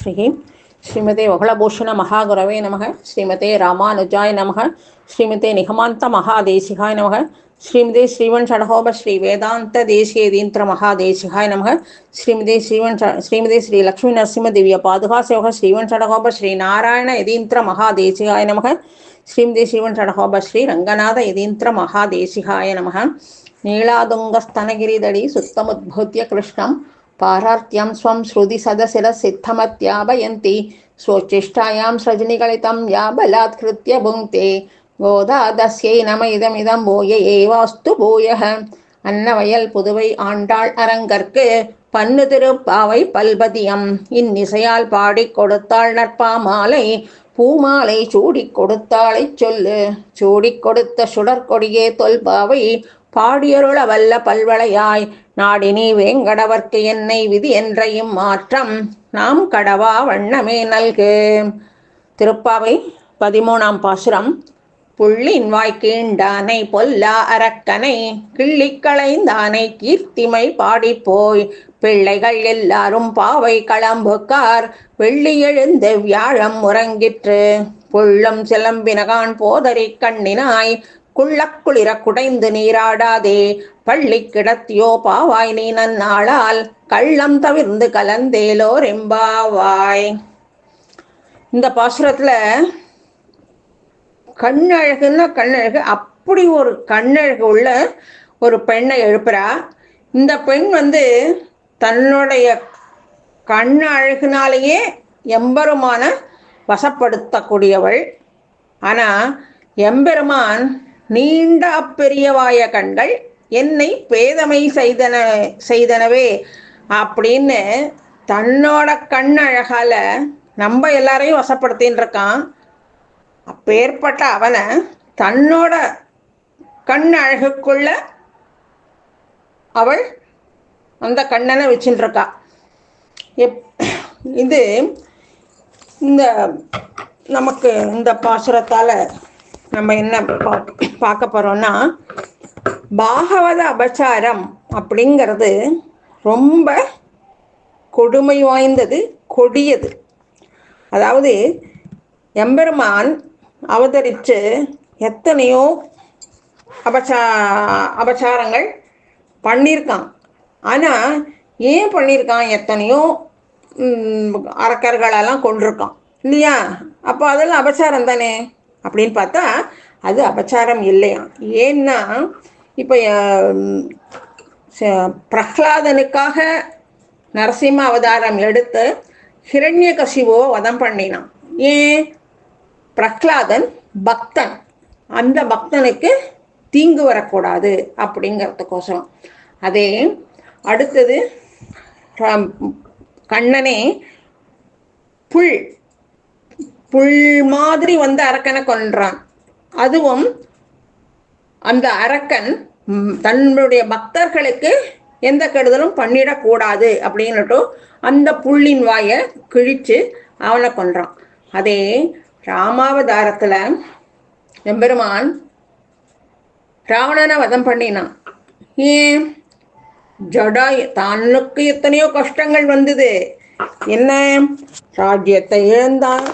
ஸ்ரீ ஸ்ரீமதே வகுளபூஷண மகாகுரவே நமக. ஸ்ரீமதே ராமானுஜாய நமக. ஸ்ரீமதே நிகமாந்த மகாதேசிகாய நமக. ஸ்ரீமதே ஸ்ரீவன் ஷடகோப ஸ்ரீ வேதாந்த தேசிய தீந்திர மகாதேசிகாய நமக. ஸ்ரீமதே ஸ்ரீவன் ஸ்ரீமதே ஸ்ரீ லக்ஷ்மி நரசிம்ம திவ்ய பாதுகா சேவக ஸ்ரீவன் ஷடகோப ஸ்ரீ நாராயண யதீந்திர மகாதேசிகாய நமக. ஸ்ரீமதே ஸ்ரீவன் ஷடகோப ஸ்ரீ ரங்கநாத யதீந்திர மகாதேசிகாய நமக. நீலாதுங்கஸ்தனகிரிதடி சுத்தமுத்பூத்திய கிருஷ்ணம். पारार्त्यं स्वं श्रुतिसदशिरसिद्धमत्यापयन्ति स्वोच्चिष्टायां सृजनिगलितं या बलात्कृत्य भुङ्क्ते गोदादस्यै नम இதமிதம் பூய ஏவாஸ்து பூயः அன்னவயல் புதுவை ஆண்டாள் அரங்கற்கு பன்னு திருப்பாவை பல்பதியம் இந்நிசையால் பாடிக் கொடுத்தாள் நற்பாமாலை பூமாலை சூடிக் கொடுத்தாளைச் சொல்லு சூடிக் கொடுத்த சுடற்கொடியே தொல்பாவை பாடியருள வல்ல பல்வளையாய் நாடினி வேங்கடவர்க்கு என்னை விதி என்ற இம்மாற்றம் நாம் கடவா வண்ணமே நல்கு. திருப்பாவை பதிமூணாம் பாசுரம். புள்ளின் வாய்க்கீண்டானை பொல்லா அரக்கனை கிள்ளிக்களைந்தானை கீர்த்திமை பாடிப்போய். பிள்ளைகள் எல்லாரும் பாவை களம்புக்கார் வெள்ளி எழுந்து வியாழம் உறங்கிற்று. புள்ளும் சிலம்பினகான் போதறி கண்ணினாய் குள்ளக்குளிர குடைந்து நீராடாதே. பள்ளி கிடத்தியோ பாவாய் நீ நன்னாளால் கள்ளம் தவிர்ந்து கலந்தேலோ ரெம்பாவாய் இந்த பாசுரத்துல கண்ணழகுன்னா கண்ணழகு அப்படி ஒரு கண்ணழகு உள்ள ஒரு பெண்ணை எழுப்புறா. இந்த பெண் வந்து தன்னுடைய கண் அழகுனாலேயே எம்பெருமான வசப்படுத்தக்கூடியவள். ஆனால் எம்பெருமான் நீண்ட அப்பெரியவாய கண்கள் என்னை பேதமை செய்தன செய்தனவே அப்படின்னு தன்னோட கண் அழகால நம்ம எல்லாரையும் வசப்படுத்தின்னு இருக்கான். அப்பேற்பட்ட அவனை தன்னோட கண் அழகுக்குள்ள அவள் அந்த கண்ணனை வச்சுட்டு இருக்கா. எப் இது இந்த நமக்கு இந்த பாசுரத்தால் நம்ம என்ன பா- பார்க்க போகிறோம்னா பாகவத அபச்சாரம் அப்படிங்கிறது ரொம்ப கொடுமை வாய்ந்தது கொடியது. அதாவது எம்பெருமான் அவதரித்து எத்தனையோ அபச்சா அபச்சாரங்கள் பண்ணியிருக்கான். ஆனால் ஏன் பண்ணியிருக்கான்? எத்தனையோ அரக்கர்களெல்லாம் கொண்டிருக்கான் இல்லையா? அப்போ அதெல்லாம் அபச்சாரம் தானே? அப்படின்னு பார்த்தா அது அபச்சாரம் இல்லையா ஏன்னா இப்போ பிரஹ்லாதனுக்காக நரசிம்ம அவதாரம் எடுத்து ஹிரண்யகசிபுவை வதம் பண்ணினான். ஏன்? பிரஹ்லாதன் பக்தன். அந்த பக்தனுக்கு தீங்கு வரக்கூடாது அப்படிங்கிறதுக்கோசரம். அதே அடுத்தது ராம்- கண்ணனே புல் புல் மாதிரி வந்து அரக்கனை கொன்றான். அதுவும் அந்த அரக்கன் தன்னுடைய பக்தர்களுக்கு எந்த கெடுதலும் பண்ணிடக்கூடாது அப்படின்னுட்டு அந்த புல்லின் வாயை கிழிச்சு அவனை கொன்றான். அதே ராமாவதாரத்தில் எம்பெருமான் ராவணனை வதம் பண்ணினான். ஏன்? ஜடாய் தன்னுக்கு எத்தனையோ கஷ்டங்கள் வந்தது. என்ன? ராஜ்யத்தை இழந்தான்.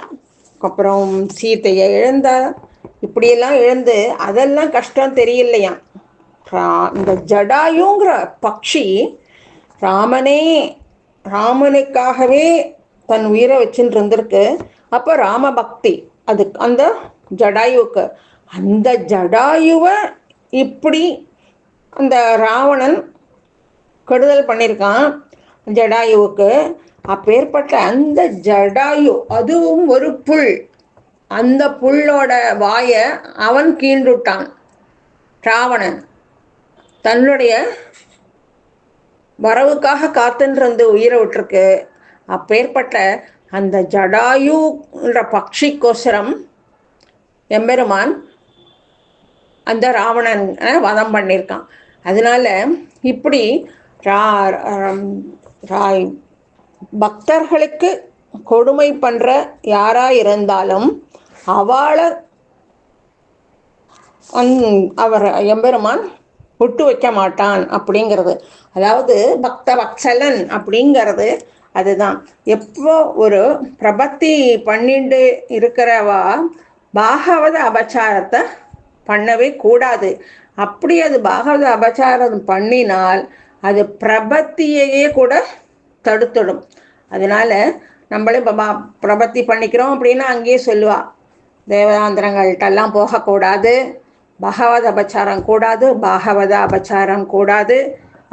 அப்புறம் சீத்தையை இழந்தா இப்படியெல்லாம் இழந்து அதெல்லாம் கஷ்டம் தெரியலையா? ரா- இந்த ஜடாயுங்கிற பக்ஷி ராமனே ராமனுக்காகவே தன் உயிரை வச்சுட்டு இருந்திருக்கு. அப்போ ராம பக்தி அது அந்த ஜடாயுவுக்கு அந்த ஜடாயுவை இப்படி அந்த ராவணன் கெடுதல் பண்ணியிருக்கான் ஜடாயுவுக்கு. அப்பேற்பட்ட அந்த ஜடாயு அதுவும் ஒரு புல். அந்த புல்லோட வாயை அவன் கீண்டுட்டான் ராவணன் தன்னுடைய வரவுக்காக காத்துன்றிருந்து உயிரை விட்டுருக்கு. அப்பேற்பட்ட அந்த ஜடாயுன்ற பக்ஷிக்கோசரம் எம்பெருமான் அந்த ராவணன் வதம் பண்ணியிருக்கான் அதனால இப்படி ரா ரம்- ராய் பக்தர்களுக்கு கொடுமை பண்ற யாரா இருந்தாலும் அவளை அந்- அவர் எம்பெருமான் விட்டு வைக்க மாட்டான் அப்படிங்கிறது. அதாவது பக்த வக்சலன் அப்படிங்கிறது அதுதான். எப்போ ஒரு பிரபத்தி பண்ணிட்டு இருக்கிறவா பாகவத அபச்சாரத்தை பண்ணவே கூடாது. அப்படி அது பாகவத அபச்சாரம் பண்ணினால் அது பிரபத்தியையே கூட தடுத்துடும். அதனால நம்மளே இப்போ பிரபத்தி பண்ணிக்கிறோம் அப்படின்னா அங்கேயே சொல்லுவா. தேவதாந்திரங்கள்ட்டெல்லாம் போகக்கூடாது. பகவத அபச்சாரம் கூடாது. பாகவத அபச்சாரம் கூடாது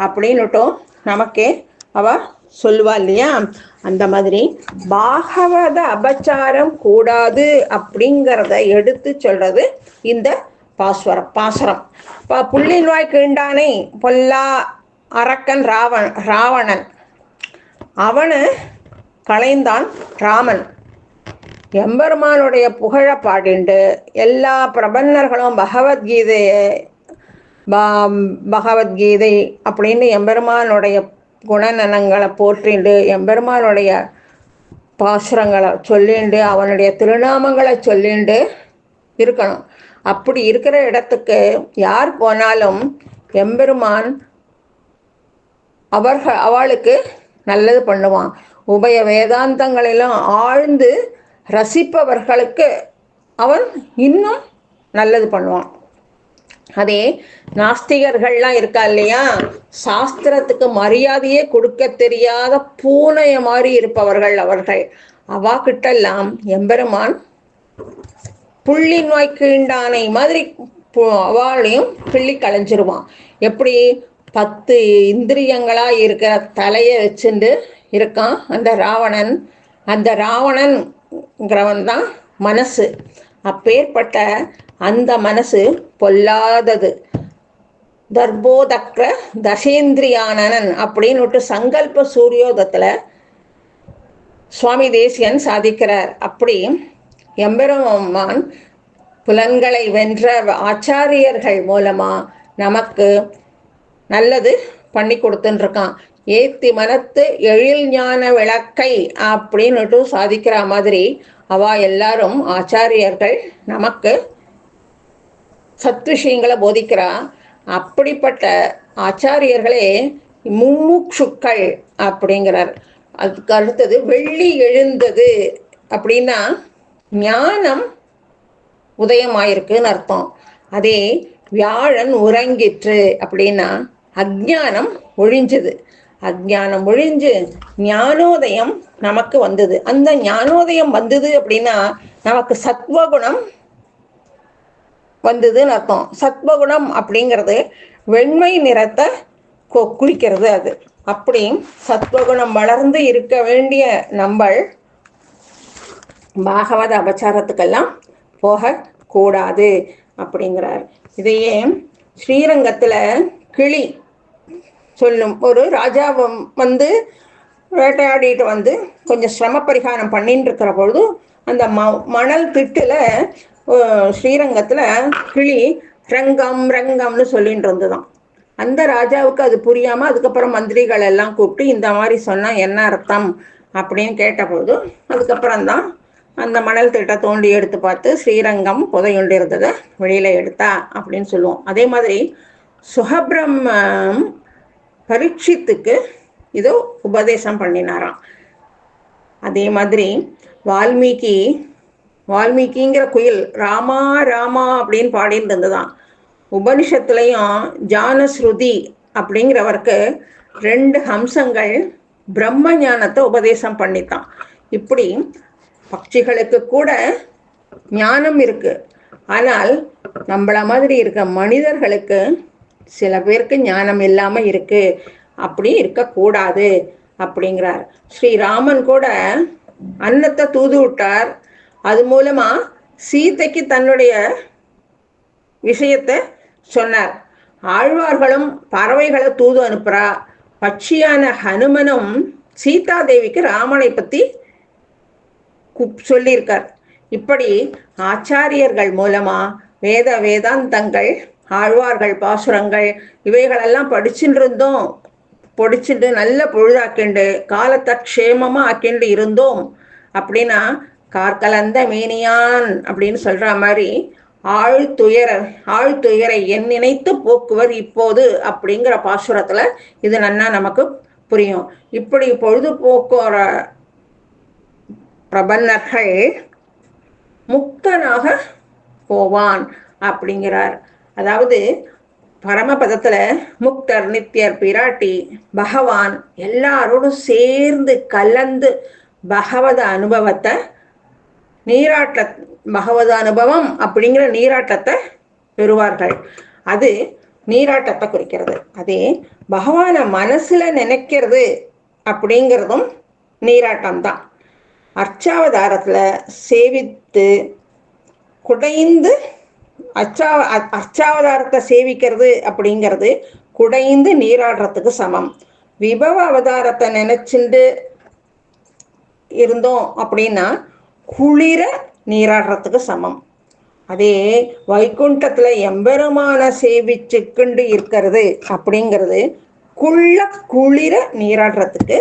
அப்படின்னுட்டும். நமக்கே அவ சொல்லுவா இல்லையா? அந்த மாதிரி பாகவத அபச்சாரம் கூடாது அப்படிங்கிறத எடுத்து சொல்றது இந்த பாஸ்வரம் பாசரம். இப்போ புள்ளின் வாய் கீண்டானை பொல்லா அரக்கன் ராவன் ராவணன். அவனு களைந்தான் ராமன். எம்பெருமானுடைய புகழ பாடிண்டு எல்லா பிரபன்னர்களும் பகவத்கீதையை பகவத்கீதை அப்படின்னு எம்பெருமானுடைய குணநலங்களை போற்றிண்டு எம்பெருமானுடைய பாசுரங்களை சொல்லிண்டு அவனுடைய திருநாமங்களை சொல்லிண்டு இருக்கணும். அப்படி இருக்கிற இடத்துக்கு யார் போனாலும் எம்பெருமான் அவர்கள் அவளுக்கு நல்லது பண்ணுவான். உபய வேதாந்தங்களெல்லாம் ஆழ்ந்து ரசிப்பவர்களுக்கு அவன் இன்னும் நல்லது பண்ணுவான். அதே நாஸ்திகர்கள்லாம் இருக்கா இல்லையா? சாஸ்திரத்துக்கு மரியாதையே கொடுக்க தெரியாத பூனைய மாதிரி இருப்பவர்கள் அவர்கள். அவா கிட்டெல்லாம் எம்பெருமான் புள்ளி நோய் கீண்டானை மாதிரி அவளையும் கிள்ளி களைஞ்சிருவான். எப்படி? பத்து இந்திரியங்களா இருக்கிற தலையை வச்சுட்டு இருக்கான். அந்த ராவணன் அந்த ராவணன்கிறவன் தான் மனசு. அப்பேற்பட்ட அந்த மனசு பொல்லாதது. தர்போதக்ர தசேந்திரியானனன் அப்படின்னு சங்கல்ப சூரியோதத்தில் சுவாமி தேசியன் சாதிக்கிறார். அப்படி எம்பெருமான் புலன்களை வென்ற ஆச்சாரியர்கள் மூலமா நமக்கு நல்லது பண்ணி கொடுத்துருக்கான் ஏத்தி மனத்து எழில் ஞான விளக்கை அப்படின்னுட்டு சாதிக்கிற மாதிரி அவ எல்லாரும் ஆச்சாரியர்கள் நமக்கு சத் விஷயங்களை போதிக்கிறா. அப்படிப்பட்ட ஆச்சாரியர்களே மும்முக்ஷுக்கள் அப்படிங்கிறார். அதுக்கு அடுத்தது வெள்ளி எழுந்தது அப்படின்னா ஞானம் உதயமாயிருக்குன்னு அர்த்தம். அதே வியாழன் உறங்கிற்று அப்படின்னா அஜானம் ஒழிஞ்சது. அஜானம் ஒழிஞ்சு ஞானோதயம் நமக்கு வந்தது. அந்த ஞானோதயம் வந்தது அப்படின்னா நமக்கு சத்வகுணம் வந்ததுன்னு அர்த்தம். சத்வகுணம் அப்படிங்கிறது வெண்மை நிறத்தை குறிக்கிறது அது. அப்படி சத்வகுணம் வளர்ந்து இருக்க வேண்டிய நம்மள் பாகவத அபச்சாரத்துக்கெல்லாம் போகக்கூடாது. அப்படிங்கிறார். இதையே ஸ்ரீரங்கத்தில் கிளி சொல்லும் ஒரு ராஜாவும் வந்து வேட்டையாடிட்டு வந்து கொஞ்சம் சிரம பரிகாரம் பண்ணிட்டு இருக்கிற பொழுது அந்த ம மணல் திட்டில் ஸ்ரீரங்கத்தில் கிளி ரங்கம் ரங்கம்னு சொல்லிட்டு இருந்துதான். அந்த ராஜாவுக்கு அது புரியாமல் அதுக்கப்புறம் மந்திரிகள் எல்லாம் கூப்பிட்டு இந்த மாதிரி சொன்னால் என்ன அர்த்தம் அப்படின்னு கேட்டபோது அதுக்கப்புறம் தான் அந்த மணல் திட்ட தோண்டி எடுத்து பார்த்து ஸ்ரீரங்கம் புதையுண்டு இருந்ததை வெளியில் எடுத்தா அப்படின்னு சொல்லுவோம். அதே மாதிரி சுகபிரம்மம் பரீட்சித்துக்கு இதோ உபதேசம் பண்ணினாராம். அதே மாதிரி வால்மீகி வால்மீகிங்கிற குயில் ராமா ராமா அப்படின்னு பாடிட்டு இருந்ததுதான் உபனிஷத்துலையும் ஜானஸ்ருதி அப்படிங்கிறவருக்கு ரெண்டு ஹம்சங்கள் பிரம்ம ஞானத்தை உபதேசம் பண்ணித்தான். இப்படி பட்சிகளுக்கு கூட ஞானம் இருக்கு. ஆனால் நம்மள மாதிரி இருக்க மனிதர்களுக்கு சில பேருக்கு ஞானம் இல்லாம இருக்கு. அப்படி இருக்கக்கூடாது அப்படிங்கிறார். ஸ்ரீராமன் கூட அன்னத்தை தூது விட்டார். அது மூலமா சீதைக்கு தன்னுடைய விஷயத்தை சொன்னார். ஆழ்வார்களும் பறவைகளை தூது அனுப்புறா. பட்சியான ஹனுமனும் சீதா தேவிக்கு ராமனை பத்தி சொல்லியிருக்கார். இப்படி ஆச்சாரியர்கள் மூலமா வேத வேதாந்தங்கள் ஆழ்வார்கள் பாசுரங்கள் இவைகளெல்லாம் படிச்சுட்டு இருந்தோம் பொடிச்சுட்டு நல்ல பொழுதாக்கிண்டு காலத்தை க்ஷேமமா ஆக்கிண்டு இருந்தோம். அப்படின்னா கார்கலந்த மேனியான் அப்படின்னு சொல்ற மாதிரி ஆழ்துயர ஆழ்துயரை என் நினைத்து போக்குவர் இப்போது அப்படிங்கிற பாசுரத்துல இது நன்னா நமக்கு புரியும். இப்படி பொழுதுபோக்குற பிரபன்னர்கள் முக்தனாக போவான் அப்படிங்கிறார். அதாவது பரமபதத்துல முக்தர் நித்தியர் பிராட்டி பகவான் எல்லாரோடும் சேர்ந்து கலந்து பகவத அனுபவத்தை நீராட்ட பகவத அனுபவம் அப்படிங்கிற நீராட்டத்தை பெறுவார்கள். அது நீராட்டத்தை குறிக்கிறது. அதே பகவானை மனசுல நினைக்கிறது அப்படிங்கிறதும் நீராட்டம் தான் அர்ச்சாவதாரத்தில் சேவித்து குடைந்து அச்சா அர்ச்சாவதாரத்தை சேவிக்கிறது அப்படிங்கிறது குடைந்து நீராடுறதுக்கு சமம். விபவ அவதாரத்தை நினைச்சுண்டு இருந்தோம் அப்படின்னா குளிர நீராடுறதுக்கு சமம். அதே வைகுண்டத்துல எம்பெருமான சேவிச்சுக்கிண்டு இருக்கிறது அப்படிங்கிறது குள்ள குளிர நீராடுறதுக்கு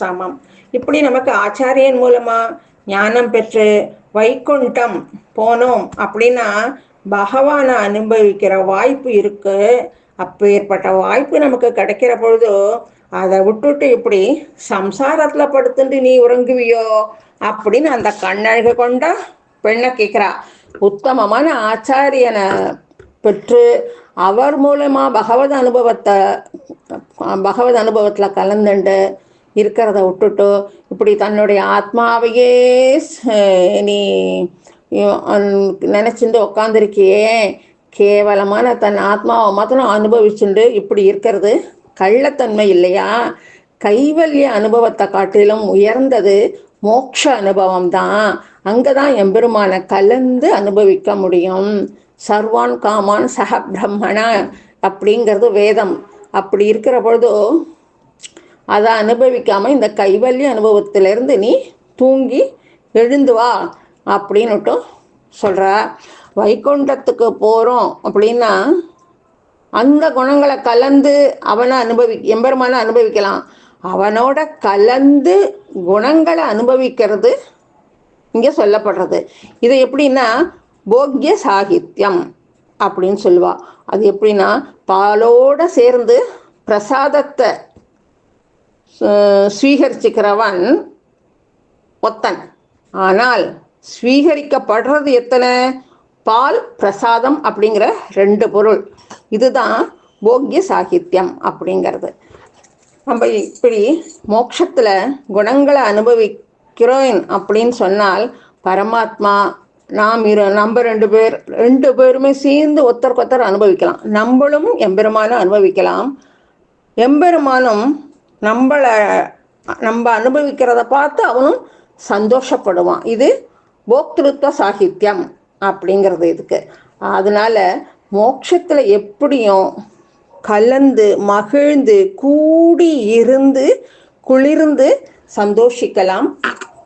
சமம். இப்படி நமக்கு ஆச்சாரியன் மூலமா ஞானம் பெற்று வைகுண்டம் போனோம் அப்படின்னா பகவானை அனுபவிக்கிற வாய்ப்பு இருக்கு. அப்பேற்பட்ட வாய்ப்பு நமக்கு கிடைக்கிற பொழுது அதை விட்டுட்டு இப்படி சம்சாரத்துல படுத்துட்டு நீ உறங்குவியோ அப்படின்னு அந்த கண்ணழகு கொண்ட பெண்ணை கேட்கிறா. உத்தமமான ஆச்சாரியனை பெற்று அவர் மூலமா பகவத் அனுபவத்தை பகவத் அனுபவத்துல கலந்துண்டு இருக்கிறத விட்டுட்டு இப்படி தன்னுடைய ஆத்மாவையே நீ நினச்சிட்டு உக்காந்துருக்கியே. கேவலமான தன் ஆத்மாவை மாத்திரம் அனுபவிச்சுண்டு இப்படி இருக்கிறது கள்ளத்தன்மை இல்லையா? கைவல்ய அனுபவத்தை காட்டிலும் உயர்ந்தது மோட்ச அனுபவம் தான் அங்கே தான் எம்பெருமான கலந்து அனுபவிக்க முடியும். சர்வான் காமான் சக பிரம்மண அப்படிங்கிறது வேதம். அப்படி இருக்கிற பொழுது அதை அனுபவிக்காமல் இந்த கைவல்லி அனுபவத்திலேருந்து நீ தூங்கி எழுந்து வா அப்படின்னுட்டும் சொல்கிற வைகுண்டத்துக்கு போகிறோம் அப்படின்னா அந்த குணங்களை கலந்து அவனை அனுபவி எம்பெருமான அனுபவிக்கலாம். அவனோட கலந்து குணங்களை அனுபவிக்கிறது இங்கே சொல்லப்படுறது. இது எப்படின்னா போக்கிய சாகித்யம் அப்படின்னு சொல்லுவா. அது எப்படின்னா பாலோட சேர்ந்து பிரசாதத்தை ஸ்வீகரிச்சுக்கிறவன் ஒத்தன். ஆனால் ஸ்வீகரிக்கப்படுறது எத்தனை? பால் பிரசாதம் அப்படிங்கிற ரெண்டு பொருள். இதுதான் போக்கிய சாகித்யம் அப்படிங்கிறது. நம்ம இப்படி மோட்சத்தில் குணங்களை அனுபவிக்கிறோம் அப்படின்னு சொன்னால் பரமாத்மா நாம் இரு நம்ம ரெண்டு பேர் ரெண்டு பேருமே சேர்ந்து ஒருத்தருக்கு ஒருத்தர் அனுபவிக்கலாம். நம்மளும் எம்பெருமானும் அனுபவிக்கலாம். எம்பெருமானும் நம்மளை நம்ம அனுபவிக்கிறத பார்த்து அவனும் சந்தோஷப்படுவான். இது போக்திருத்த சாகித்யம் அப்படிங்கிறது இதுக்கு. அதனால மோட்சத்தில் எப்படியும் கலந்து மகிழ்ந்து கூடி இருந்து குளிர்ந்து சந்தோஷிக்கலாம்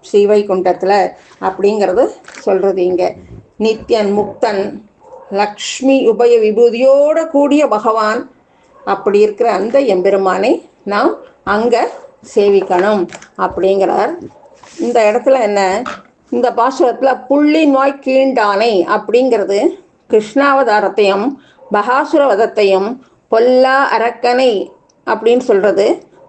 ஸ்ரீவைகுண்டத்தில் அப்படிங்கிறது சொல்கிறது இங்கே. நித்யன் முக்தன் லக்ஷ்மி உபய விபூதியோட கூடிய பகவான். அப்படி இருக்கிற அந்த எம்பெருமானை நாம் அங்கே சேவிக்கணும் அப்படிங்கிறார். இந்த இடத்துல என்ன? இந்த பாசுரத்தில் புள்ளி நோய் கீண்டானை அப்படிங்கிறது கிருஷ்ணாவதாரத்தையும் பகாசுரவதத்தையும் பொல்லா அரக்கனை அப்படின்னு சொல்கிறது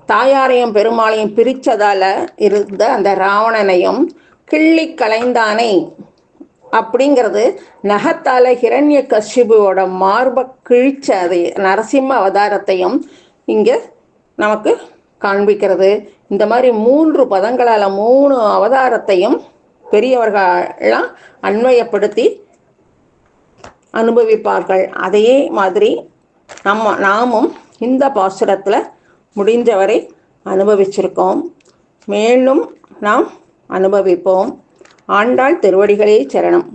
தாயாரையும் பெருமாளையும் பிரித்ததால் இருந்த அந்த ராவணனையும் கிள்ளி கலைந்தானை அப்படிங்கிறது நகத்தால ஹிரண்ய கஷிபுவோட மார்ப கிழிச்ச அதை நரசிம்ம அவதாரத்தையும் இங்கே நமக்கு காண்பிக்கிறது. இந்த மாதிரி மூன்று பதங்களால் மூணு அவதாரத்தையும் பெரியவர்கள்லாம் அன்வயப்படுத்தி அனுபவிப்பார்கள். அதே மாதிரி நம்ம நாமும் இந்த பாசுரத்தில் முடிஞ்சவரை அனுபவிச்சிருக்கோம். மேலும் நாம் அனுபவிப்போம். ஆண்டாள் திருவடிகளே சரணம்.